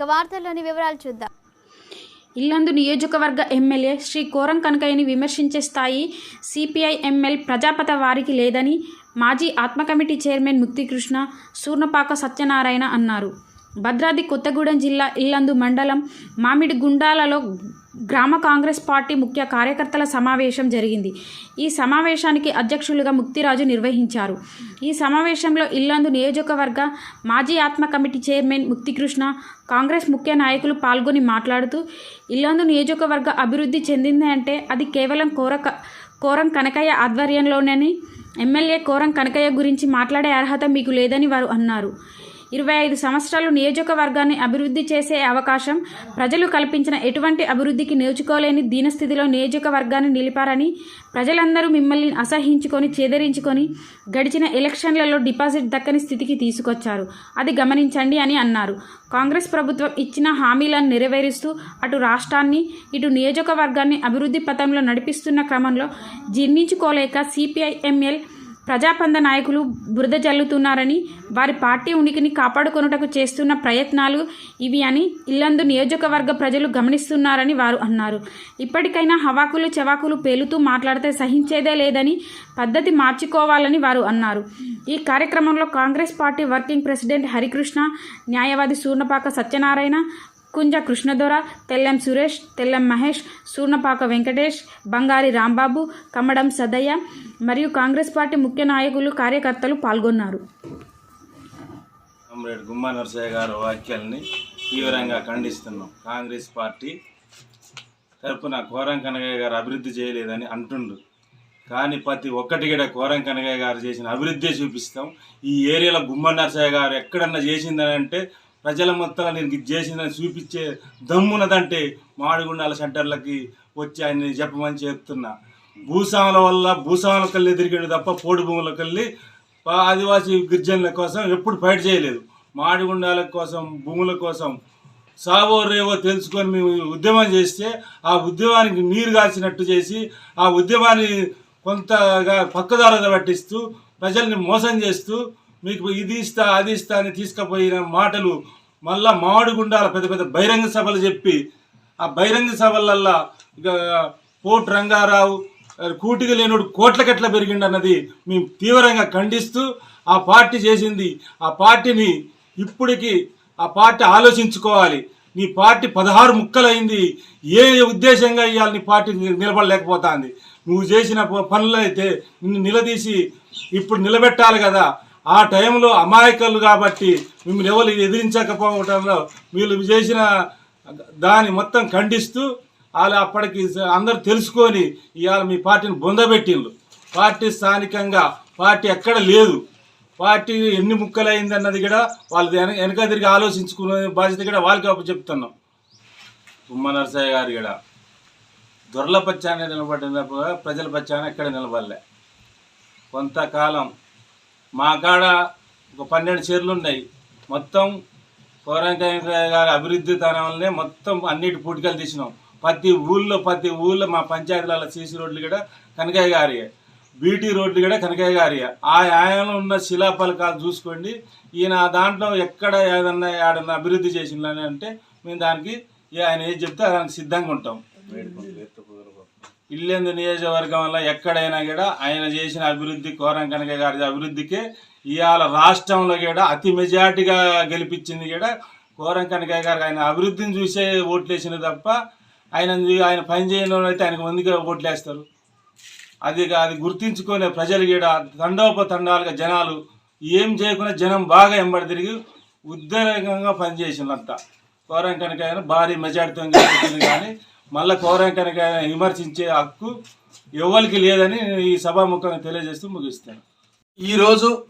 ఇక వార్తల్లోని వివరాలు చూద్దాం. ఇల్లందు నియోజకవర్గ ఎమ్మెల్యే శ్రీ కోరం కనకయ్యని విమర్శించే స్థాయి సిపిఐ ఎంఎల్ ప్రజాపత వారికి లేదని మాజీ ఆత్మ కమిటీ చైర్మన్ ముక్తికృష్ణ సూర్ణపాక సత్యనారాయణ అన్నారు. భద్రాద్రి కొత్తగూడెం జిల్లా ఇల్లందు మండలం మామిడి గుండాలలో గ్రామ కాంగ్రెస్ పార్టీ ముఖ్య కార్యకర్తల సమావేశం జరిగింది. ఈ సమావేశానికి అధ్యక్షులుగా ముక్తిరాజు నిర్వహించారు. ఈ సమావేశంలో ఇల్లందు నియోజకవర్గ మాజీ ఆత్మ కమిటీ చైర్మన్ ముక్తికృష్ణ కాంగ్రెస్ ముఖ్య నాయకులు పాల్గొని మాట్లాడుతూ ఇల్లందు నియోజకవర్గ అభివృద్ధి చెందింది అంటే అది కేవలం కోరక కోరం కనకయ్య ఆధ్వర్యంలోనని ఎమ్మెల్యే కోరం కనకయ్య గురించి మాట్లాడే అర్హత మీకు లేదని వారు అన్నారు. ఇరవై ఐదు సంవత్సరాలు నియోజకవర్గాన్ని అభివృద్ధి చేసే అవకాశం ప్రజలు కల్పించిన ఎటువంటి అభివృద్ధికి నేర్చుకోలేని దీనస్థితిలో నియోజకవర్గాన్ని నిలిపారని ప్రజలందరూ మిమ్మల్ని అసహించుకొని చేదరించుకొని గడిచిన ఎలక్షన్లలో డిపాజిట్ దక్కని స్థితికి తీసుకొచ్చారు. అది గమనించండి అని అన్నారు. కాంగ్రెస్ ప్రభుత్వం ఇచ్చిన హామీలను నెరవేరుస్తూ అటు రాష్ట్రాన్ని ఇటు నియోజకవర్గాన్ని అభివృద్ధి పథంలో నడిపిస్తున్న క్రమంలో జీర్ణించుకోలేక సిపిఐఎంఎల్ ప్రజాపంద నాయకులు బురద జల్లుతున్నారని వారి పార్టీ ఉనికిని కాపాడుకొనుటకు చేస్తున్న ప్రయత్నాలు ఇవి అని ఇల్లందు నియోజకవర్గ ప్రజలు గమనిస్తున్నారని వారు అన్నారు. ఇప్పటికైనా హవాకులు చెవాకులు పేలుతూ మాట్లాడితే సహించేదే లేదని పద్ధతి మార్చుకోవాలని వారు అన్నారు. ఈ కార్యక్రమంలో Congress party working president Harikrishna న్యాయవాది సూర్ణపాక సత్యనారాయణ కుంజ కృష్ణదొర తెల్లం సురేష్ తెల్లం మహేష్ సూర్ణపాక వెంకటేష్ బంగారి రాంబాబు కమ్మడం సదయ్య మరియు కాంగ్రెస్ పార్టీ ముఖ్య నాయకులు కార్యకర్తలు పాల్గొన్నారు. కామ్రేడ్ గుమ్మా నరసయ్య గారి వ్యాఖ్యల్ని తీవ్రంగా ఖండిస్తున్నాం. కాంగ్రెస్ పార్టీ తరపున కోరం కనగయ్య గారు అభివృద్ధి చేయలేదని అంటుండ్రు. కానీ ప్రతి ఒక్కటి కూడా కోరం కనగయ్య గారు చేసిన అభివృద్ధి చూపిస్తాం. ఈ ఏరియాలో గుమ్మ నరసయ్య గారు ఎక్కడన్నా చేసిందని అంటే ప్రజల మొత్తం నేను ఇది చేసిందని చూపించే దమ్మున్నదంటే మాడిగుండాల సెంటర్లకి వచ్చి ఆయన చెప్పమని చెప్తున్నా. భూస్వాముల వల్ల భూస్వాములకు వెళ్ళి ఎదిరిగాడు తప్ప పోడు భూములకు వెళ్ళి ఆదివాసీ గిరిజనుల కోసం ఎప్పుడు ఫైట్ చేయలేదు. మాడిగుండాల కోసం భూముల కోసం సావో రేవో తెలుసుకొని మేము ఉద్యమం చేస్తే ఆ ఉద్యమానికి నీరు కాల్చినట్టు చేసి ఆ ఉద్యమాన్ని కొంతగా పక్కదారుగా పట్టిస్తూ ప్రజల్ని మోసం చేస్తూ మీకు ఇది ఇస్తా అది ఇస్తా అని తీసుకుపోయిన మాటలు మళ్ళా మామిడిగుండాల పెద్ద పెద్ద బహిరంగ సభలు చెప్పి ఆ బహిరంగ సభలల్లా ఇక పోటు రంగారావు కూటికి లేనుడు కోట్లకెట్ల పెరిగిండు అన్నది మేము తీవ్రంగా ఖండిస్తూ ఆ పార్టీ చేసింది. ఆ పార్టీని ఇప్పటికి ఆ పార్టీ ఆలోచించుకోవాలి. నీ పార్టీ పదహారు ముక్కలైంది. ఏ ఉద్దేశంగా ఇవాళ నీ పార్టీ నిలబడలేకపోతుంది. నువ్వు చేసిన పనులైతే నిన్ను నిలదీసి ఇప్పుడు నిలబెట్టాలి కదా. ఆ టైంలో అమాయకులు కాబట్టి మిమ్మల్ని ఎవరు ఎదిరించకపోవటంలో వీళ్ళు చేసిన దాన్ని మొత్తం ఖండిస్తూ వాళ్ళు అప్పటికి అందరూ తెలుసుకొని ఇవాళ మీ పార్టీని బొందబెట్టిండ్రు. పార్టీ స్థానికంగా పార్టీ ఎక్కడ లేదు. పార్టీ ఎన్ని ముక్కలైంది అన్నది కూడా వాళ్ళు వెనక తిరిగి ఆలోచించుకునే బాధ్యత కూడా వాళ్ళకి అప్పుడు చెప్తున్నాం. ఉమ్మ నరసయ్య గారు కూడా. దొరల పచ్చానే నిలబడిన ప్రజల పచ్చాన ఎక్కడ నిలబడలే. కొంతకాలం మా కాడ ఒక పన్నెండు చీరలు ఉన్నాయి. మొత్తం పౌరాణిక గారి అభివృద్ధి తనం వల్లనే మొత్తం అన్నిటి పూటికలు తీసినాం. ప్రతి ఊళ్ళో ప్రతి ఊళ్ళో మా పంచాయతీల సీసీ రోడ్లు కూడా కనకయ్య గారి. బీటీ రోడ్లు కూడా కనకయ్య గారి. ఆ ఆయనలో ఉన్న శిలాఫలకాలు చూసుకోండి. ఈయన దాంట్లో ఎక్కడ ఏదన్నా ఏడన్నా అభివృద్ధి చేసిందని అంటే మేము దానికి ఏ ఆయన ఏది చెప్తే దానికి సిద్ధంగా ఉంటాం. ఇల్లెందు నియోజకవర్గం వల్ల ఎక్కడైనా కూడా ఆయన చేసిన అభివృద్ధి కోరం కనక గారి అభివృద్ధికి ఇవాళ రాష్ట్రంలో కూడా అతి మెజార్టీగా గెలిపించింది కూడా కోరం కనక గారు. ఆయన అభివృద్ధిని చూసే ఓట్లు తప్ప ఆయన ఆయన పని చేయడం అయితే ఆయనకు మందిగా ఓట్లు వేస్తారు అది అది గుర్తించుకునే ప్రజలు కూడా తండోపతండాలుగా జనాలు ఏం చేయకుండా జనం బాగా ఎంబడి తిరిగి ఉద్రేకంగా పనిచేసినంత కోరం కనుక భారీ మెజార్టీతో కానీ మళ్ళీ కోరం విమర్శించే హక్కు ఎవరికి లేదని ఈ సభాముఖంగా తెలియజేస్తూ ముగిస్తాను. ఈరోజు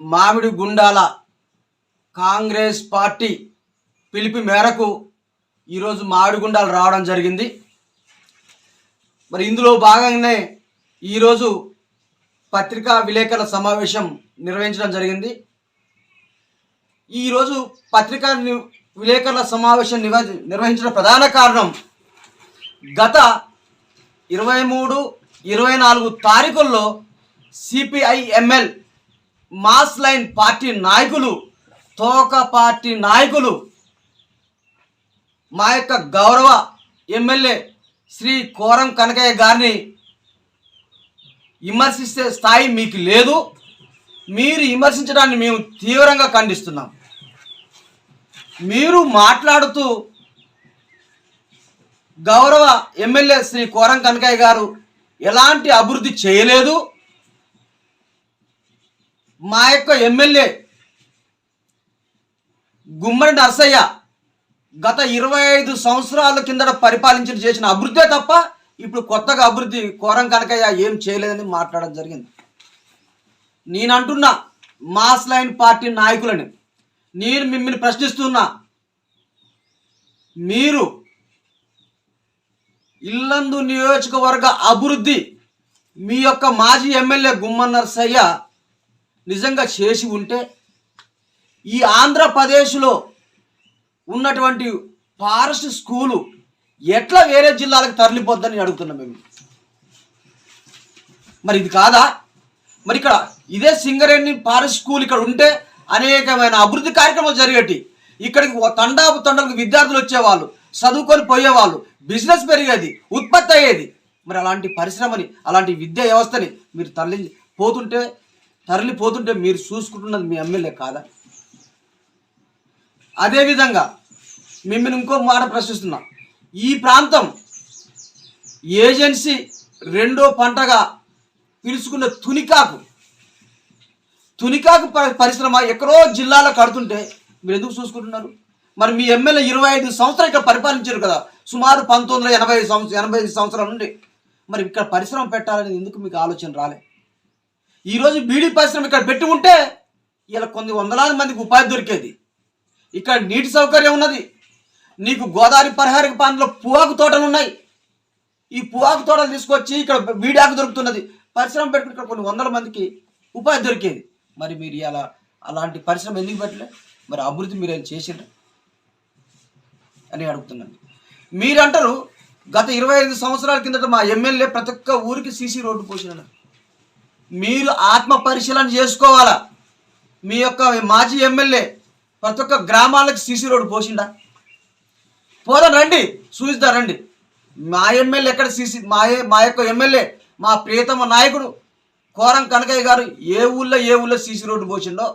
మామిడి గుండాల కాంగ్రెస్ పార్టీ పిలిపి మేరకు ఈరోజు మామిడి గుండాలు రావడం జరిగింది. మరి ఇందులో భాగంగానే ఈరోజు పత్రికా విలేకరుల సమావేశం నిర్వహించడం జరిగింది. ఈరోజు పత్రికా విలేకరుల సమావేశం నివ నిర్వహించిన ప్రధాన కారణం గత ఇరవై మూడు ఇరవై నాలుగు తారీఖుల్లో సిపిఐఎంఎల్ మాస్ లైన్ పార్టీ నాయకులు తోక పార్టీ నాయకులు మా యొక్క గౌరవ ఎమ్మెల్యే శ్రీ కోరం కనకయ్య గారిని విమర్శిస్తే స్థాయి మీకు లేదు. మీరు విమర్శించడాన్ని మేము తీవ్రంగా ఖండిస్తున్నాం. మీరు మాట్లాడుతూ గౌరవ ఎమ్మెల్యే శ్రీ కోరం కనకయ్య గారు ఎలాంటి అభివృద్ధి చేయలేదు. మా యొక్క ఎమ్మెల్యే గుమ్మడి నర్సయ్య గత ఇరవై ఐదు సంవత్సరాల కిందట పరిపాలించిన చేసిన అభివృద్ధే తప్ప ఇప్పుడు కొత్తగా అభివృద్ధి కోరం కనకయ్య ఏం చేయలేదని మాట్లాడడం జరిగింది. నేనంటున్నా మాస్ లైన్ పార్టీ నాయకులని నేను మిమ్మల్ని ప్రశ్నిస్తున్నా. మీరు ఇల్లందు నియోజకవర్గ అభివృద్ధి మీ యొక్క మాజీ ఎమ్మెల్యే గుమ్మన్నరసయ్య నిజంగా చేసి ఉంటే ఈ ఆంధ్రప్రదేశ్లో ఉన్నటువంటి ఫారెస్ట్ స్కూలు ఎట్లా వేరే జిల్లాలకు తరలిపోద్దని అడుగుతున్నాం మేము. మరి ఇది కాదా? మరి ఇక్కడ ఇదే సింగరేణి ఫారెస్ట్ స్కూల్ ఇక్కడ ఉంటే అనేకమైన అభివృద్ధి కార్యక్రమాలు జరిగేటి. ఇక్కడికి తండాపు తండలకు విద్యార్థులు వచ్చేవాళ్ళు చదువుకొని పోయేవాళ్ళు బిజినెస్ పెరిగేది ఉత్పత్తి అయ్యేది. మరి అలాంటి పరిశ్రమని అలాంటి విద్యా వ్యవస్థని మీరు తరలి పోతుంటే తరలిపోతుంటే మీరు చూసుకుంటున్నది మీ ఎమ్మెల్యే కాదా? అదేవిధంగా మిమ్మల్ని ఇంకో మాట ప్రశ్నిస్తున్నా. ఈ ప్రాంతం ఏజెన్సీ రెండో పంటగా పిలుచుకున్న తునికాకు. తునికాకు పరిశ్రమ ఎక్కడో జిల్లాలో కడుతుంటే మీరు ఎందుకు చూసుకుంటున్నారు? మరి మీ ఎమ్మెల్యే ఇరవై ఐదు సంవత్సరాలు ఇక్కడ పరిపాలించారు కదా సుమారు పంతొమ్మిది వందల ఎనభై ఐదు సంవత్సరం ఎనభై ఐదు సంవత్సరాల నుండి. మరి ఇక్కడ పరిశ్రమ పెట్టాలని ఎందుకు మీకు ఆలోచన రాలే? ఈరోజు బీడీ పరిశ్రమ ఇక్కడ పెట్టి ఉంటే ఇలా కొన్ని వందలాది మందికి ఉపాధి దొరికేది. ఇక్కడ నీటి సౌకర్యం ఉన్నది. నీకు గోదావరి పరిహార ప్రాంతంలో పువాకు తోటలు ఉన్నాయి. ఈ పువాకు తోటలు తీసుకొచ్చి ఇక్కడ బీడాకు దొరుకుతున్నది. పరిశ్రమ పెట్టుకుని ఇక్కడ కొన్ని వందల మందికి ఉపాధి దొరికేది. మరి మీరు ఇలా అలాంటి పరిశ్రమ ఎందుకు పెట్టలే? మరి అభివృద్ధి మీరు ఏం చేసిండ్రు? అని అడుగుతున్నాను. మీరు అంటారు గత ఇరవై ఐదు సంవత్సరాల కిందట మా ఎమ్మెల్యే ప్రతి ఒక్క ఊరికి సీసీ రోడ్డు పోసిన మీరు ఆత్మ పరిశీలన చేసుకోవాలా? మీ యొక్క మాజీ ఎమ్మెల్యే ప్రతి ఒక్క గ్రామాలకు సీసీ రోడ్డు పోసిండా? పోదాం రండి చూసిద్దా రండి. మా ఎమ్మెల్యే ఎక్కడ సీసీ మా ఏ- మా యొక్క ఎమ్మెల్యే మా ప్రియతమ నాయకుడు కోరం కనకయ్య గారు ఏ ఊళ్ళో ఏ ఊళ్ళో సీసీ రోడ్డు పోసిండో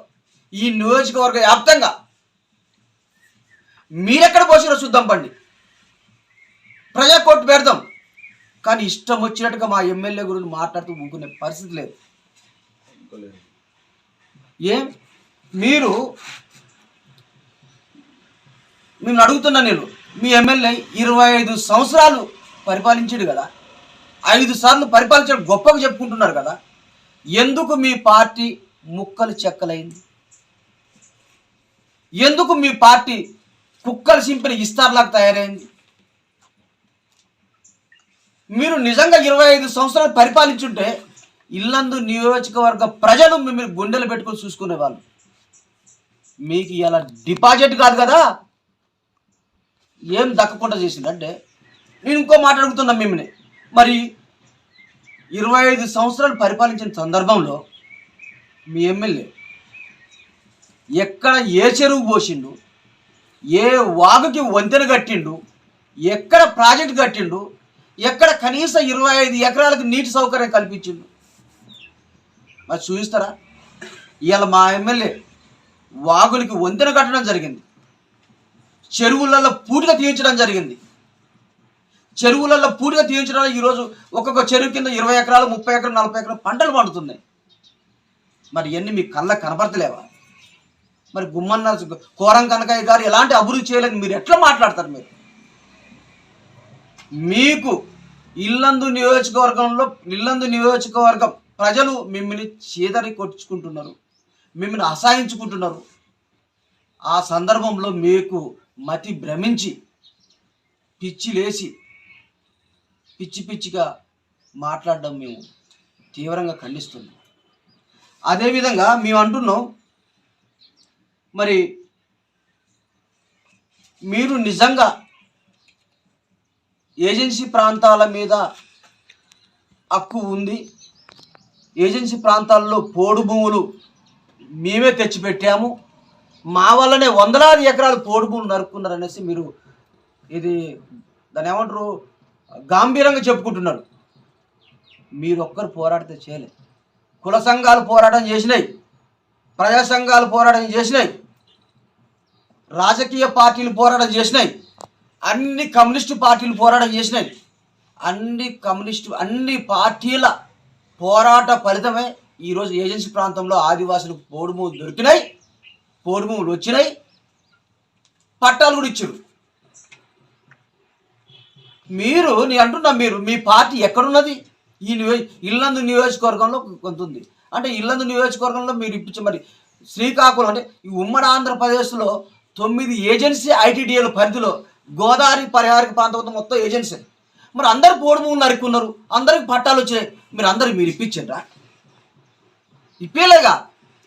ఈ నియోజకవర్గ వ్యాప్తంగా మీరెక్కడ పోసిరో చూద్దాం పండి ప్రజా కోర్టు పెడదాం. కానీ ఇష్టం వచ్చినట్టుగా మా ఎమ్మెల్యే గురించి మాట్లాడుతూ ఊకునే పరిస్థితి లేదు. ఏం? మీరు మేము అడుగుతున్నా నేను మీ ఎమ్మెల్యే ఇరవై ఐదు సంవత్సరాలు పరిపాలించాడు కదా ఐదు సార్లు పరిపాలించడం గొప్పగా చెప్పుకుంటున్నారు కదా ఎందుకు మీ పార్టీ ముక్కలు చెక్కలైంది? ఎందుకు మీ పార్టీ కుక్కలు సింపిన ఇస్తార్లాగా తయారైంది? మీరు నిజంగా ఇరవై ఐదు సంవత్సరాలు పరిపాలించుంటే ఇల్లందు నియోజకవర్గ ప్రజలు మిమ్మల్ని గుండెలు పెట్టుకొని చూసుకునేవాళ్ళు. మీకు ఇలా డిపాజిట్ కాదు కదా? ఏం దక్కకుండా చేసిందంటే నేను ఇంకో మాట మిమ్మల్ని. మరి ఇరవై ఐదు సంవత్సరాలు పరిపాలించిన సందర్భంలో మీ ఎమ్మెల్యే ఎక్కడ ఏ చెరువు పోసిండు ఏ వాగుకి వంతెన కట్టిండు ఎక్కడ ప్రాజెక్ట్ కట్టిండు ఎక్కడ కనీసం ఇరవై ఐదు ఎకరాలకు నీటి సౌకర్యం కల్పించిండు? మరి చూపిస్తారా? ఇవాళ మా ఎమ్మెల్యే వాగులకి వంతెన కట్టడం జరిగింది. చెరువులలో పూటిగా తీయించడం జరిగింది. చెరువులలో పూర్తిగా తీయించడానికి ఈరోజు ఒక్కొక్క చెరువు కింద ఇరవై ఎకరాలు ముప్పై ఎకరాలు నలభై ఎకరాలు పంటలు పండుతున్నాయి. మరి ఇవన్నీ మీ కళ్ళ కనపడతలేవా? మరి గుమ్మన్న కోరం కనకయ్య గారు ఎలాంటి అభివృద్ధి చేయలేదు మీరు ఎట్లా మాట్లాడతారు మీరు? మీకు ఇల్లందు నియోజకవర్గంలో ఇల్లందు నియోజకవర్గం ప్రజలు మిమ్మల్ని చీదరి కొట్టుకుంటున్నారు మిమ్మల్ని అసహించుకుంటున్నారు. ఆ సందర్భంలో మీకు మతి భ్రమించి పిచ్చి లేచి పిచ్చి పిచ్చిగా మాట్లాడడం మేము తీవ్రంగా ఖండిస్తున్నాం. అదేవిధంగా మేము అంటున్నాం మరి మీరు నిజంగా ఏజెన్సీ ప్రాంతాల మీద హక్కు ఉంది ఏజెన్సీ ప్రాంతాల్లో పోడు భూములు మేమే తెచ్చిపెట్టాము మా వల్లనే వందలాది ఎకరాలు పోడు భూములు నరుక్కున్నారనేసి మీరు ఇది దాని ఏమంటారు గాంభీరంగా చెప్పుకుంటున్నాడు. మీరు ఒక్కరు పోరాడితే చేయలేదు కుల సంఘాలు పోరాటం చేసినాయి. ప్రజా సంఘాలు పోరాటం చేసినాయి. రాజకీయ పార్టీలు పోరాటం చేసినాయి. అన్ని కమ్యూనిస్టు పార్టీలు పోరాటం చేసినాయి. అన్ని కమ్యూనిస్టు అన్ని పార్టీల పోరాట ఫలితమే ఈరోజు ఏజెన్సీ ప్రాంతంలో ఆదివాసులకు పోడు దొరికినాయి. పోడుములు వచ్చినాయి. పట్టాలు కూడా ఇచ్చారు. మీరు నేను అంటున్నా మీరు మీ పార్టీ ఎక్కడున్నది? ఈ నియో ఇల్లందు నియోజకవర్గంలో కొంత ఉంది అంటే ఇల్లందు నియోజకవర్గంలో మీరు ఇప్పించే మరి శ్రీకాకుళం అంటే ఈ ఉమ్మడి ఆంధ్రప్రదేశ్లో తొమ్మిది ఏజెన్సీ ఐటీడీఏల పరిధిలో గోదావరి పరిహారక ప్రాంతం మొత్తం ఏజెన్సీ. మరి అందరు పోడు భూములు నరుకున్నారు అందరికి పట్టాలు వచ్చాయి. మీరు అందరికి మీరు ఇప్పించండి ఇప్పేలేగా.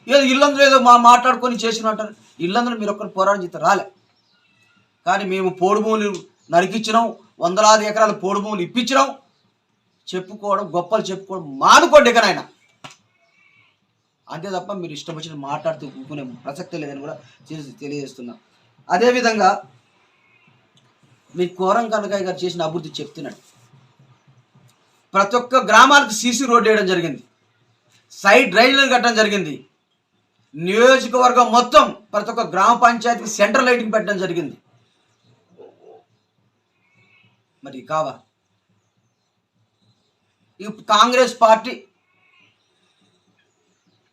ఏదో ఇల్లందులో ఏదో మా మాట్లాడుకొని చేసిన అంటారు. ఇల్లందులో మీరు ఒక్కరు పోరాటం చేస్తే రాలే. కానీ మేము పోడుమూలు నరికిచ్చినాం. వందలాది ఎకరాలు పోడు భూములు ఇప్పించడం చెప్పుకోవడం గొప్పలు చెప్పుకోవడం మానుకోండి ఇకనైనా అంతే తప్ప మీరు ఇష్టం వచ్చిన మాట్లాడుతూ కూకునే ప్రసక్తి లేదని కూడా చేసి తెలియజేస్తున్నా. అదేవిధంగా మీ కోరం కనకాయ గారు చేసిన అభివృద్ధి చెప్తున్నాడు. ప్రతి ఒక్క గ్రామాలకు సీసీ రోడ్డు వేయడం జరిగింది. సైడ్ డ్రైన్లను కట్టడం జరిగింది. నియోజకవర్గం మొత్తం ప్రతి ఒక్క గ్రామ పంచాయతీకి సెంట్రల్ లైటింగ్ పెట్టడం జరిగింది. మరి కావా? ఈ కాంగ్రెస్ పార్టీ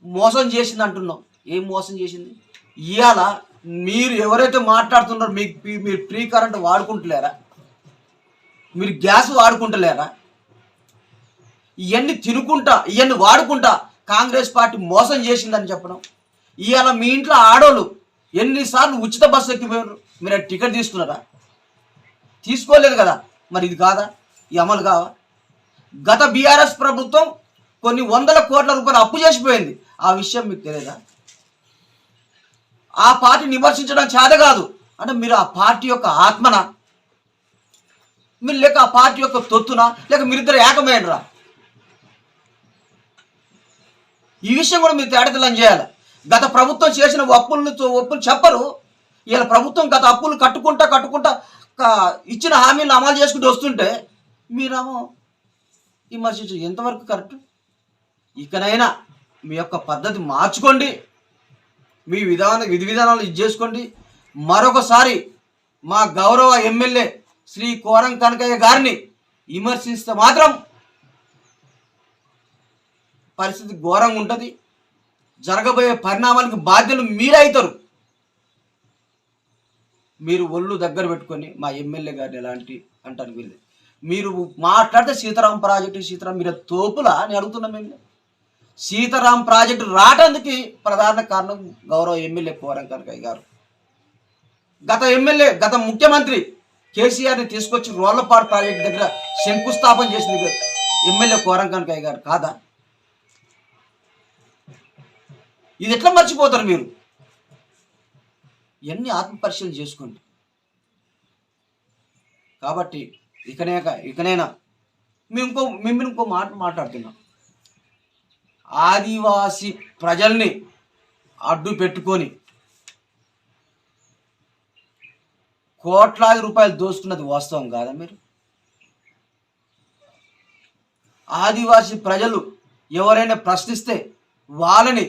మోసం చేసింది అంటున్నాం ఏం మోసం చేసింది? ఇవాళ మీరు ఎవరైతే మాట్లాడుతున్నారో మీకు మీరు ఫ్రీ కరెంట్ వాడుకుంటలేరా? మీరు గ్యాస్ వాడుకుంటలేరా? ఇవన్నీ తినుకుంటా ఇవన్నీ వాడుకుంటా కాంగ్రెస్ పార్టీ మోసం చేసిందని చెప్పడం. ఇవాళ మీ ఇంట్లో ఆడోళ్ళు ఎన్నిసార్లు ఉచిత బస్సు ఎక్కిపోయారు మీరు టికెట్ తీసుకున్నారా? తీసుకోలేదు కదా. మరి ఇది కాదా? ఈ అమలు కావా? గత బీఆర్ఎస్ ప్రభుత్వం కొన్ని వందల కోట్ల రూపాయలు అప్పు చేసిపోయింది. ఆ విషయం మీకు తెలియదా ఆ పార్టీ విమర్శించడం చేత కాదు. అంటే మీరు ఆ పార్టీ యొక్క ఆత్మన? మీరు లేక ఆ పార్టీ యొక్క తొత్తున? లేక మీరిద్దరు ఏకమైనరా ఈ విషయం కూడా మీరు తేడతలం చేయాలి. గత ప్రభుత్వం చేసిన అప్పులను ఒప్పులు చెప్పరు. ఇలా ప్రభుత్వం గత అప్పులు కట్టుకుంటా కట్టుకుంటా ఇచ్చిన హామీలను అమలు చేసుకుంటూ వస్తుంటే మీరేమో విమర్శించు ఎంతవరకు కరెక్ట్? ఇకనైనా మీ యొక్క పద్ధతి మార్చుకోండి. మీ విధాన విధి విధానాలు ఇది చేసుకోండి. మరొకసారి మా గౌరవ ఎమ్మెల్యే శ్రీ కోరం కనకయ్య గారిని విమర్శిస్తే మాత్రం పరిస్థితి ఘోరంగా ఉంటుంది. జరగబోయే పరిణామానికి బాధ్యులు మీరే అవుతారు మీరు ఒళ్ళు దగ్గర పెట్టుకొని మా ఎమ్మెల్యే గారిని ఎలాంటి అంటారు వీళ్ళు? మీరు మాట్లాడితే సీతారాం ప్రాజెక్టు సీతారాం మీరు తోపులా? అని అడుగుతున్నాం మేము సీతారాం ప్రాజెక్టు రావడానికి ప్రధాన కారణం గౌరవ ఎమ్మెల్యే కోరం కనకయ్య గారు గత ఎమ్మెల్యే గత ముఖ్యమంత్రి కేసీఆర్ని తీసుకొచ్చి రోళ్ళపాడు ప్రాజెక్టు దగ్గర శంకుస్థాపన చేసింది ఎమ్మెల్యే కోరం కనకయ్య గారు కాదా? ఇది ఎట్లా మర్చిపోతారు మీరు? ఇవన్నీ ఆత్మపరిశీలన చేసుకోండి. కాబట్టి ఇకనే ఇకనైనా? మేము ఇంకో మేము ఇంకో మాట మాట్లాడుతున్నాం. ఆదివాసి ప్రజల్ని అడ్డు పెట్టుకొని కోట్లాది రూపాయలు దోసుకున్నది వాస్తవం కాదా మీరు? ఆదివాసి ప్రజలు ఎవరైనా ప్రశ్నిస్తే వాళ్ళని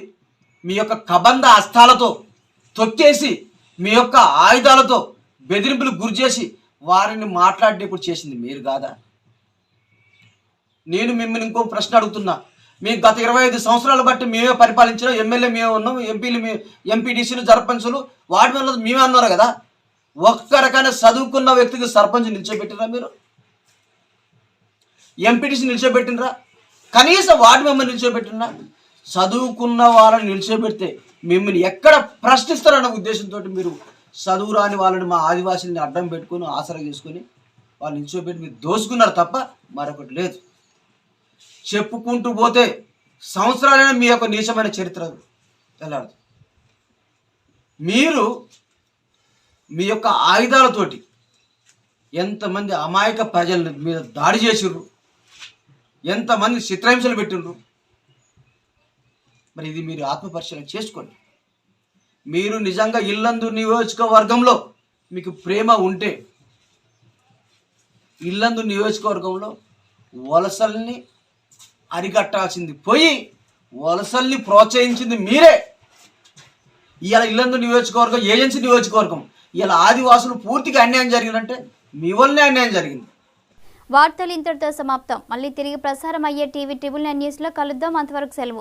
మీ యొక్క కబంధ హస్తాలతో తొక్కేసి మీ యొక్క ఆయుధాలతో బెదిరింపులు గురి చేసి వారిని మాట్లాడేటప్పుడు చేసింది మీరు కాదా? నేను మిమ్మల్ని ఇంకో ప్రశ్న అడుగుతున్నా. మేము గత ఇరవై ఐదు సంవత్సరాలు బట్టి మేమే పరిపాలించిన ఎమ్మెల్యే మేము ఉన్నాం ఎంపీలు మీ ఎంపీడీసీలు సర్పంచులు వాటి మీద మేమే అన్నారు కదా? ఒక్క రకాన చదువుకున్న వ్యక్తికి సర్పంచ్ నిలిచోబెట్టినరా మీరు? ఎంపీటీసీ నిలిచోబెట్టినరా కనీసం వార్డు మెంబర్ నిలిచోబెట్టినరా చదువుకున్న వాళ్ళని నిలిచోబెడితే మిమ్మల్ని ఎక్కడ ప్రశ్నిస్తారన్న ఉద్దేశంతో మీరు చదువు రాని వాళ్ళని మా ఆదివాసుల్ని అడ్డం పెట్టుకొని ఆసరా చేసుకొని వాళ్ళు నిల్చోబెట్టి మీరు దోసుకున్నారు తప్ప మరొకటి లేదు. చెప్పుకుంటూ పోతే సంవత్సరాలైనా మీ యొక్క నీచమైన చరిత్ర తెల్లారదు మీరు మీ యొక్క ఆయుధాలతోటి ఎంతమంది అమాయక ప్రజల మీద దాడి చేసిర్రు? ఎంతమంది చిత్రహింసలు పెట్టిండ్రు మరి ఇది మీరు ఆత్మపరిశీలన చేసుకోండి. మీరు నిజంగా ఇల్లందు నియోజకవర్గంలో మీకు ప్రేమ ఉంటే ఇల్లందు నియోజకవర్గంలో వలసల్ని అరికట్టాల్సింది పోయి వలసల్ని ప్రోత్సహించింది మీరే. ఇవాళ ఇల్లందు నియోజకవర్గం ఏజెన్సీ నియోజకవర్గం ఇలా ఆదివాసులు పూర్తిగా అన్యాయం జరిగిందంటే మీ వల్లనే అన్యాయం జరిగింది. వార్తలు ఇంతటితో సమాప్తం. మళ్ళీ తిరిగి ప్రసారం అయ్యే టీవీ ట్రిబుల్ నైన్ న్యూస్లో కలుద్దాం. అంతవరకు సెలవు.